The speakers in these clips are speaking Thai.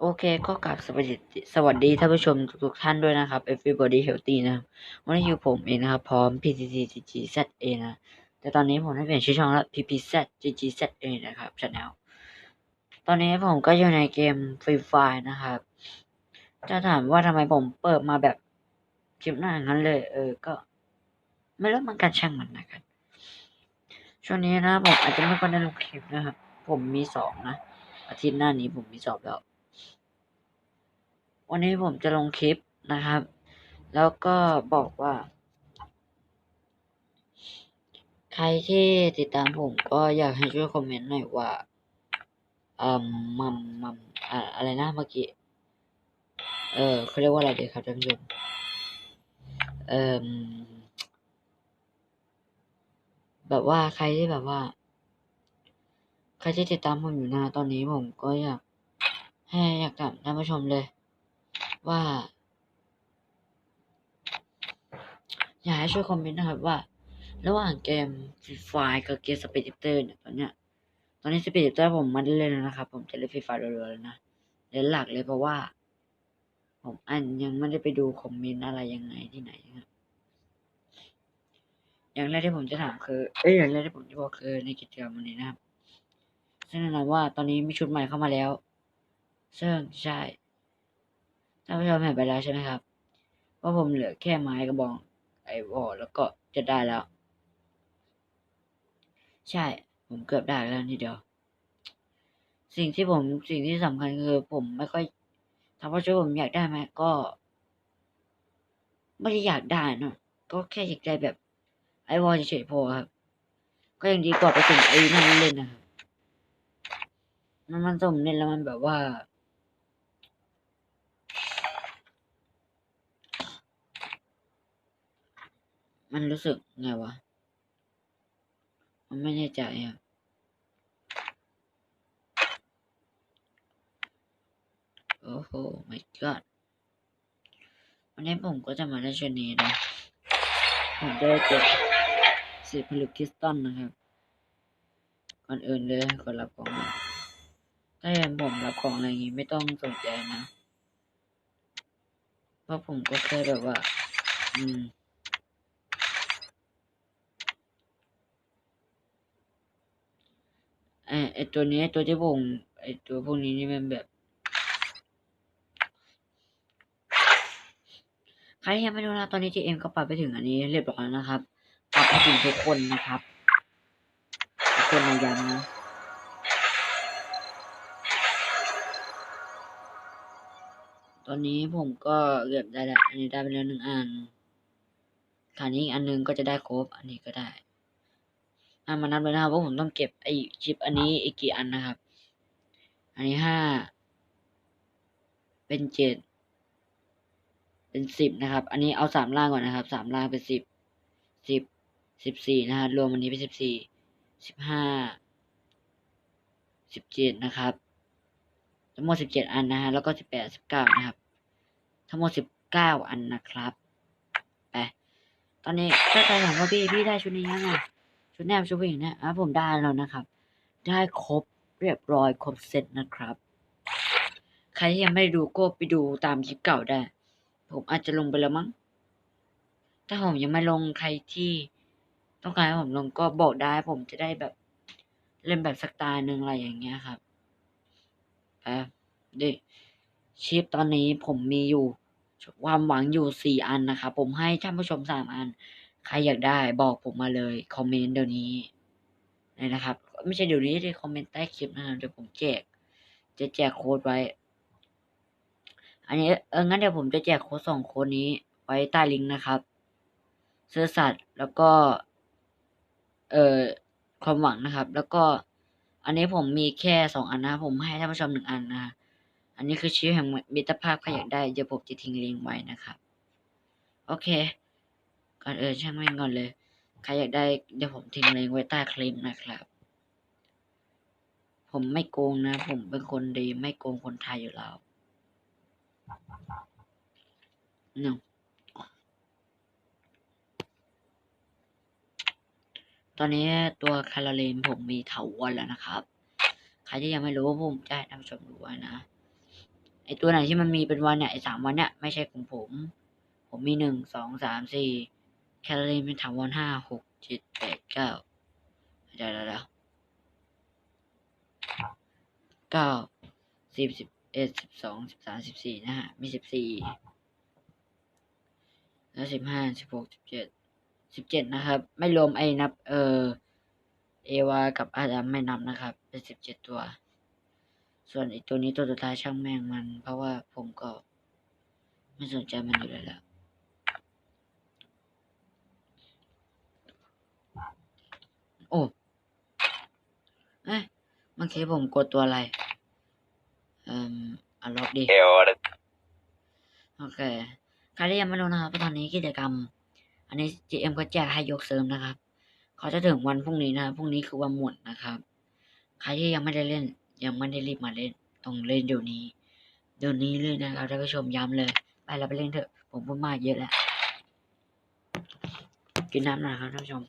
โอเคก็กราบสวัสดีสวัสดีท่านผู้ชมทุกท่านด้วยนะครับ Everybody Healthy นะวันนี้อยู่ผมเองนะครับ พร้อม PCC GGZA นะ แต่ตอนนี้ผมได้เปลี่ยนชื่อช่องแล้ว PPZ GGZA นะครับ Channel ตอนนี้ผมก็อยู่ในเกม Free Fire นะครับ จะถามว่าทำไมผมเปิดมาแบบคลิปหน้าอย่างนั้นเลย เออ ก็ ไม่รู้มันกันช่างมันนะครับ ช่วงนี้นะผมอาจจะไม่ค่อยได้ลงคลิปนะครับ ผมมีสองนะ อาทิตย์หน้านี้ผมมีสอบแล้ว วันนี้ผมจะลงคลิปนะครับ แล้วก็บอกว่า ใครที่ติดตามผมก็อยากให้ช่วยคอมเมนต์หน่อยว่าอืมมัมมัมอ่าอะไรนะเมื่อกี้ เออเขาเรียกว่าอะไรดีครับท่านผู้ชมเอ่มแบบว่าใครที่แบบว่า ใครที่ติดตามผมอยู่นะตอนนี้ผมก็อยากให้อยากถามท่านผู้ชมเลย ว่า อยากให้ช่วยคอมเมนต์นะครับว่า ระหว่างเกมฟรีไฟกับเกมสเปีดเตอร์เนี่ยตอนเนี้ยตอนนี้สปีดเตอร์ผมไมันเล่นแล้วนะครับ ผมจะเล่นฟรีไฟเรัวๆแล้วนะเล่นหลักเลยเพราะว่า ผมอันยังไม่ได้ไปดูคอมเมนต์อะไรยังไงที่ไหนนะครับอย่างแรกที่ผมจะถามคือ เอ้ยอย่างแรกที่ผมจะบอกคือในกิจกรรมวันนี้นะครับซึ่งแน่นอนว่าตอนนี้มีชุดใหม่เข้ามาแล้ว ซึ่งใช่ ท่านผู้ชมเห็นไปแล้วใช่ไหมครับว่าผมเหลือแค่ไม้กระบองไอ้วอลแล้วก็จะได้แล้ว ใช่ ผมเกือบได้แล้วนิดเดียว สิ่งที่ผมสิ่งที่สำคัญคือ ผมไม่ค่อยถามว่าช่วยผมอยากได้ไหมก็ ไม่ได้อยากได้นะก็แค่อยากได้แบบ ไอ้วอลเฉยๆพอครับ ก็ยังดีกว่าไปถึงไอ้นั่นเล่นนะครับมันมันสมเล่นแล้วมันแบบว่า มันรู้สึกไงวะมันไม่แน่ใจอะโอ้โห my god วันนี้ผมก็จะมาในชนี้นะ ผมได้เจ็บสีผลึกคริสตัลนะครับ ก่อนอื่นเลยก่อนรับของมาถ้าเห็นผมรับของอะไรอย่างงี้ไม่ต้องสนใจนะ เพราะผมก็แค่แบบว่า อืม ไอตัวนี้ไอตัวที่ผมไอตัวพวกนี้นี่มันแบบ ใครยังไม่รู้นะตอนนี้ GM ก็ปรับไปถึงอันนี้เรียบร้อยแล้วนะครับปรับไปถึงทุกคนนะครับทุกคนนย้ำนะตอนนี้ผมก็เกือบได้แล้วอันนี้ได้ไปแล้วหนึ่งอันครานี้อีกอันหนึงก็จะได้ครบ อันนี้ก็ได้ อะมานับเลยนะครับว่าผมต้องเก็บไอชิปอันนี้อีกกี่อันนะครับ อันนี้ห้าเป็นเจ็ดเป็นสิบนะครับ อันนี้เอาสามล่างก่อนนะครับสามล่างเป็นสิบสิบสิบสี่นะฮะรวมวันนี้เป็นสิบสี่สิบห้าสิบเจ็ดนะครับทั้งหมดสิบเจ็ดอันนะฮะแล้วก็สิบแปดสิบเก้านะครับ ทั้งหมดสิบเก้าอันนะครับไปตอนนี้ถ้าใครถามว่าพี่พี่ได้ชุดนี้ยังไง ชุดแนบชุดผู้หญิงเนี่ยอะผมได้แล้วนะครับ ได้ครบเรียบร้อยครบเซตนะครับ ใครที่ยังไม่ได้ดูก็ไปดูตามคลิปเก่าได้ ผมอาจจะลงไปแล้วมั้ง ถ้าผมยังไม่ลงใครที่ต้องการให้ผมลงก็บอกได้ผมจะได้แบบ เล่นแบบสักตาหนึ่งอะไรอย่างเงี้ยครับอะดิชิปตอนนี้ผมมีอยู่ ความหวังอยู่สี่อันนะครับ ผมให้ท่านผู้ชมสามอัน ใครอยากได้บอกผมมาเลยคอมเมนต์เดี๋ยวนี้นะครับ ไม่ใช่เดี๋ยวนี้ที่คอมเมนต์ใต้คลิปนะครับเดี๋ยวผมแจก จะแจกโค้ดไว้ อันนี้เอองั้นเดี๋ยวผมจะแจกโค้ดสองโค้ดนี้ ไว้ใต้ลิงก์นะครับเสื้อสัตว์แล้วก็ เอ่อความหวังนะครับ แล้วก็ อันนี้ผมมีแค่สองอันนะ ผมให้ท่านผู้ชมหนึ่งอันนะอันนี้คือชีวิตแห่งมิตรภาพใครอยากได้เดี๋ยวผมจะทิ้งลิงก์ไว้นะครับ โอเค ก่อนเออช่างแม่งก่อนเลย ใครอยากได้เดี๋ยวผมทิ้งลิงก์ไว้ใต้คลิปนะครับ ผมไม่โกงนะ ผมเป็นคนดีไม่โกงคนไทยอยู่แล้วหนึ่งตอนนี้ตัวคาราเลนผมมีเถาวันแล้วนะครับ ใครที่ยังไม่รู้ผมจะให้ท่านผู้ชมดูไว้นะ ไอตัวไหนที่มันมีเป็นวันเนี่ยไอสามวันเนี่ยไม่ใช่ของผม ผมมีหนึ่งสองสามสี่ แคลอรี่เป็นถาวรห้าหกเจ็ดแปดเก้าเดี๋ยวเดี๋ยวเดี๋ยวเก้าสิบสิบเอ็ดสิบสองสิบสามสิบสี่นะฮะ มีสิบสี่แล้วสิบห้าสิบหกสิบเจ็ดสิบเจ็ดนะครับ ไม่รวมไอ้นับ เออเอวากับอาดัมไม่นับนะครับ เป็นสิบเจ็ดตัว ส่วนไอ้ตัวนี้ตัวสุดท้ายช่างแม่งมัน เพราะว่าผมก็ไม่สนใจมันอยู่แล้วแหละ โอ้เอ้ยเมื่อกี้ผมกดตัวอะไร เอ่มอัลล็อกดิ È ora โอเค ใครที่ยังไม่รู้นะครับว่าตอนนี้กิจกรรม อันนี้ GM ก็แจกให้ยกเสริมนะครับ เขาจะถึงวันพรุ่งนี้นะครับพรุ่งนี้คือวันหมดนะครับ ใครที่ยังไม่ได้เล่น ยังไม่ได้รีบมาเล่น ต้องเล่นเดี๋ยวนี้ เดี๋ยวนี้เลยนะครับท่านผู้ชมย้ำเลย ไปเราไปเล่นเถอะ ผมพูดมากเยอะแล้ว กินน้ำหน่อยครับท่านผู้ชม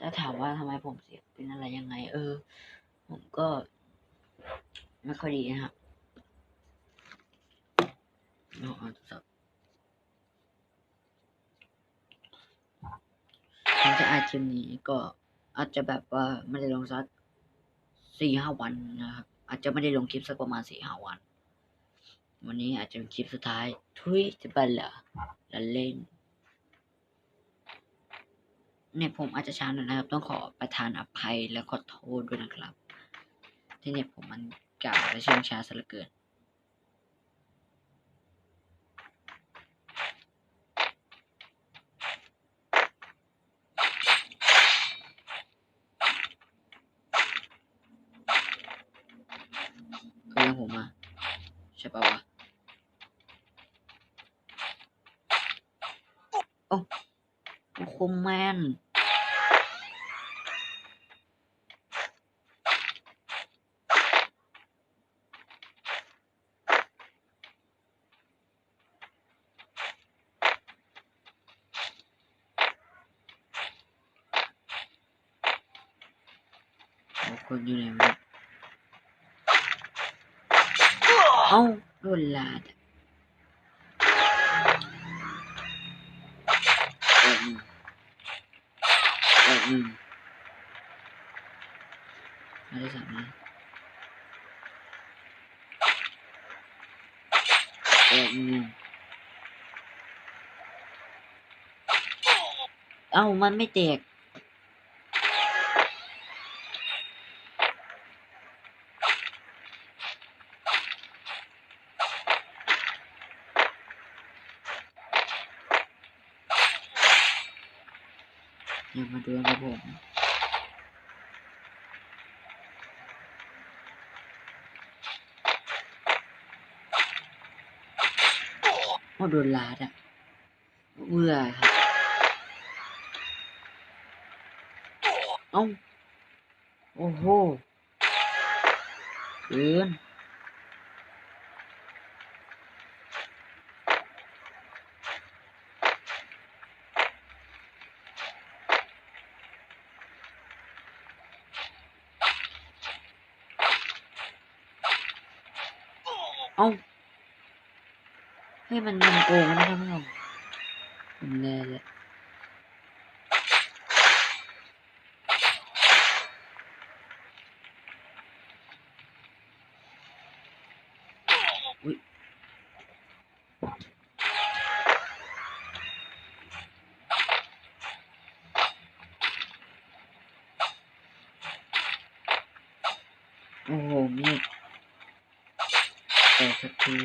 จะถามว่าทำไมผมเสียงเป็นอะไรยังไง เออ ผมก็ ไม่ค่อยดีนะครับเอาเอาโทรศัพท์ผมจะอาจคลิปนี้ก็อาจจะแบบว่าไม่ได้ลงสักสี่ห้าวันนะครับ อาจจะไม่ได้ลงคลิปสักประมาณสี่ห้าวัน วันนี้อาจจะเป็นคลิปสุดท้าย ทุยจะบันเหรอละเล่น เนี่ยผมอาจจะช้าหน่อยนะครับ ต้องขอประทานอภัยและขอโทษด้วยนะครับ ที่เนี่ยผมมันกล่าวและเชื่องช้าซะเหลือเกิน ก็ยังผมอะใช่ปะวะโอ้โอ้คมแมนโอ้ค หนึ่งมาได้สามนะเออหนึ่งเอ้ามันไม่แตก เดี๋ยวมาดูครับผมโอ้โดนลาดอะเบื่อครับเอ้าโอ้โหเกิน เอ้าให้ยมันมันโกงนะครับพี่น้องผมแน่เลยโอ้โหมีด แต่สักที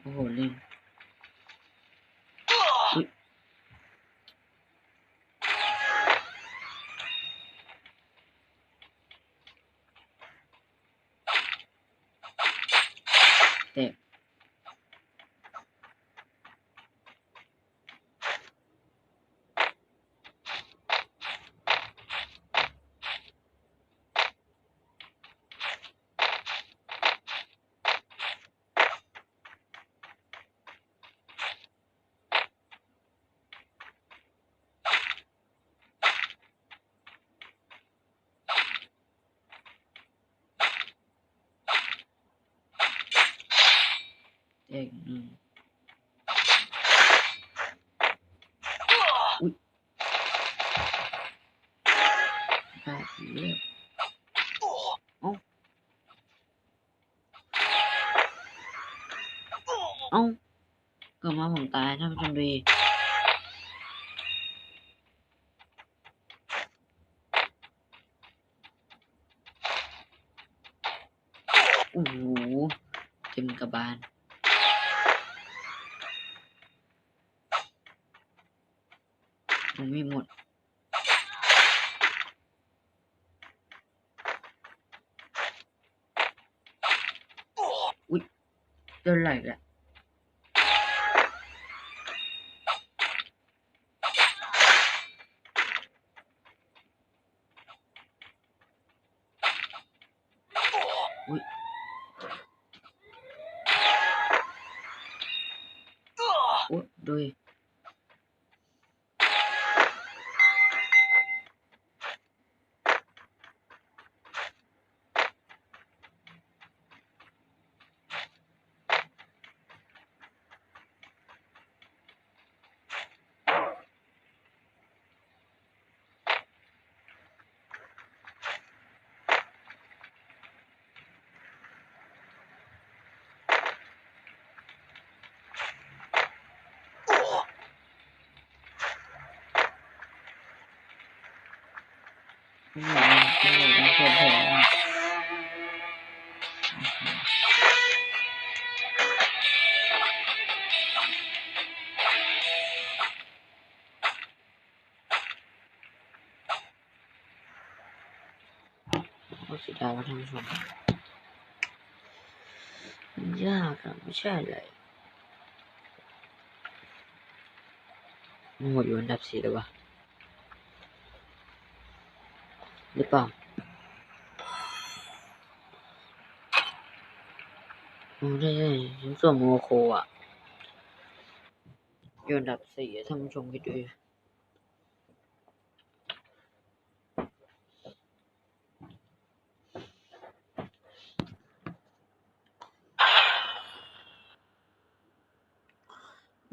โอ้โหเล่นอุ๊ยแต่ ด็กหนึ่งอุ้ยแบบนี้เอ้าเอ้าเกิดมาผมตายท่านผู้ชมดูดิโอ้โหเต็มกระบาล มันไม่หมด อุ๊ย โดนไหลแหละอุ๊ยอุ๊ยดูดิ ไม่หมดไม่หมดไม่หมดไม่หมดแล้วโอ้ หมดอยู่อันดับสี่เลยวะหรือเปล่าโอ้ได้ได้ชิ้นส่วนโมโคอะอยู่อันดับสี่ท่านผู้ชมคิดดู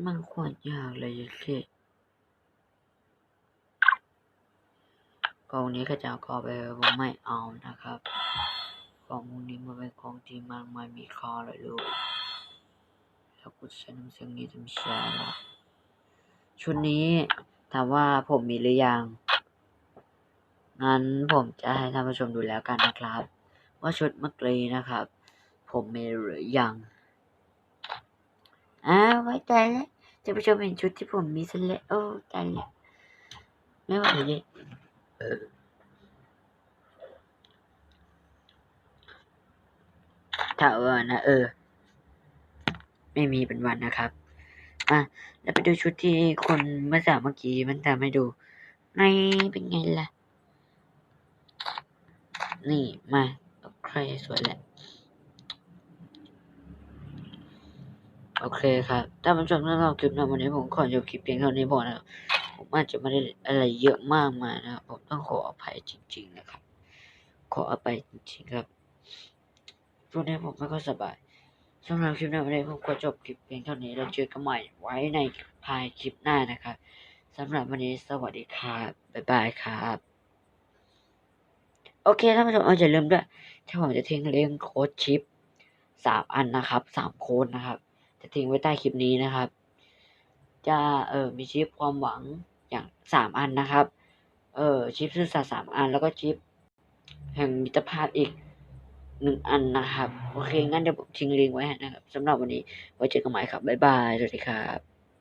มันโคตรยากเลยแค่ กองนี้ก็จะเอากอไปผมไม่เอานะครับกองพวกนี้มันเป็นกองที่มากมายมีค่าเลยลูกแล้วกูใช้น้ำเสียงนี้ทำเชียร์ละชุดนี้ถามว่าผมมีหรือยัง งั้นผมจะให้ท่านผู้ชมดูแล้วกันนะครับ ว่าชุดเมื่อกี้นะครับ ผมมีหรือยังอ้าวไว้ใจแล้วท่านผู้ชมเห็นชุดที่ผมมีซะแล้วโอ้ใจแล้วไม่ไหวเลย ถ้าเออนะเออ ไม่มีเป็นวันนะครับ อะ แล้วไปดูชุดที่คนเมื่อสามเมื่อกี้มันทำให้ดูในเป็นไงล่ะ นี่มาโอเคสวยแหละโอเคครับ ถ้าผู้ชมถ้าเราคลิปในวันนี้ผมขอจบคลิปเพียงเท่านี้พอนะครับ ผมอาจจะไม่ได้อะไรเยอะมากมายนะครับ ผมต้องขออภัยจริง ๆ นะครับ ขออภัยจริงๆครับช่วงนี้ผมไม่ค่อยสบายสำหรับคลิปในวันนี้ผมขอจบคลิปเพียงเท่านี้แล้วเจอกันใหม่ไว้ในภายคลิปหน้านะครับสำหรับวันนี้สวัสดีครับบ๊ายบายครับ โอเคท่านผู้ชมเอาอย่าลืมด้วยที่ผมจะทิ้งลิงก์โค้ดชิปสามอันนะครับสามโค้ดนะครับ จะทิ้งไว้ใต้คลิปนี้นะครับ จะเออมีชิปความหวัง อย่างสามอันนะครับ เออชิปซื่อสัตย์สามอัน แล้วก็ชิปแห่งมิตรภาพอีกหนึ่งอันนะครับ โอเค งั้นเดี๋ยวผมทิ้งลิงก์ไว้ให้นะครับสำหรับวันนี้ไว้เจอกันใหม่ครับ บ๊ายบาย สวัสดีครับ